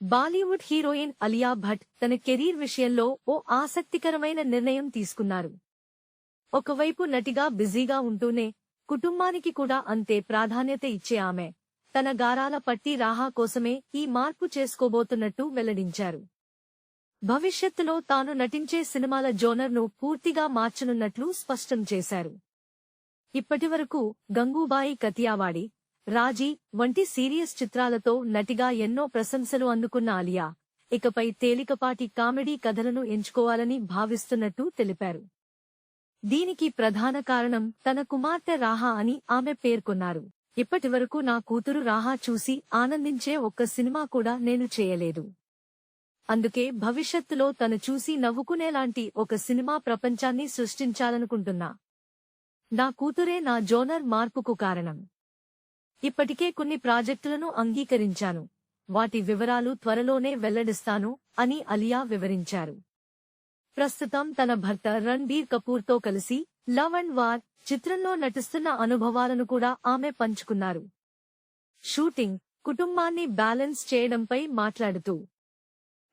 Bollywood heroine Alia Bhatt తన career విషయంలో ఓ ఆసక్తికరమైన నిర్ణయం తీసుకున్నారు. ఒకవైపు నటిగా బిజీగా ఉంటూనే కుటుంబానికి కూడా అంతే ప్రాధాన్యత ఇచ్చే ఆమె తన గారాల పట్టి రాహా కోసమే ఈ మార్పు చేసుకోబోతున్నట్టు వెల్లడించారు. భవిష్యత్తులో తాను నటించే సినిమాల జోనర్ను పూర్తిగా మార్చనున్నట్లు స్పష్టం చేశారు. ఇప్పటివరకు గంగూబాయి కతియావాడి రాజీ వంటి సీరియస్ చిత్రాలతో నటిగా ఎన్నో ప్రశంసలు అందుకున్న ఆలియా. ఇకపై తేలికపాటి కామెడీ కథలను ఎంచుకోవాలని భావిస్తున్నట్టు తెలిపారు. దీనికి ప్రధాన కారణం తన కుమార్తె రాహా అని ఆమె పేర్కొన్నారు. ఇప్పటివరకు నా కూతురు రాహా చూసి ఆనందించే ఒక్క సినిమా కూడా నేను చేయలేదు. అందుకే భవిష్యత్తులో తను చూసి నవ్వుకునేలాంటి ఒక సినిమా ప్రపంచాన్ని సృష్టించాలనుకుంటున్నా. నా కూతురే నా జోనర్ మార్పుకు కారణం. ఇప్పటికే కొన్ని ప్రాజెక్టులను అంగీకరించాను. వాటి వివరాలు త్వరలోనే వెల్లడిస్తాను అని అలియా వివరించారు. ప్రస్తుతం తన భర్త రణ్బీర్ కపూర్తో కలిసి లవ్ అండ్ వార్ చిత్రంలో నటిస్తున్న అనుభవాలను కూడా ఆమె పంచుకున్నారు. షూటింగ్ కుటుంబాన్ని బ్యాలెన్స్ చేయడంపై మాట్లాడుతూ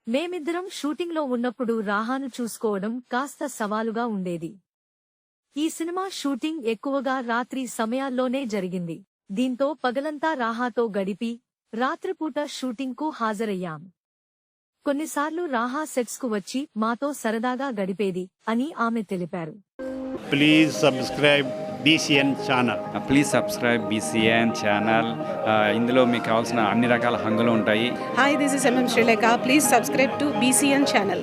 మేమిద్దరం షూటింగ్లో ఉన్నప్పుడు రాహాను చూసుకోవడం కాస్త సవాలుగా ఉండేది. ఈ సినిమా షూటింగ్ ఎక్కువగా రాత్రి సమయాల్లోనే జరిగింది. దీంతో పగలంతా రాహాతో గడిపి రాత్రిపూట షూటింగ్కు హాజరయ్యాం. కొన్నిసార్లు రాహా సెట్స్కు వచ్చి మాతో సరదాగా గడిపేది అని ఆమె తెలిపారు. Please subscribe BCN channel please subscribe BCN channel ఇందులో మీకు కావాల్సిన అన్ని రకాల హంగులు ఉంటాయి. Hi, this is MM Sri Lanka. Please subscribe to BCN channel.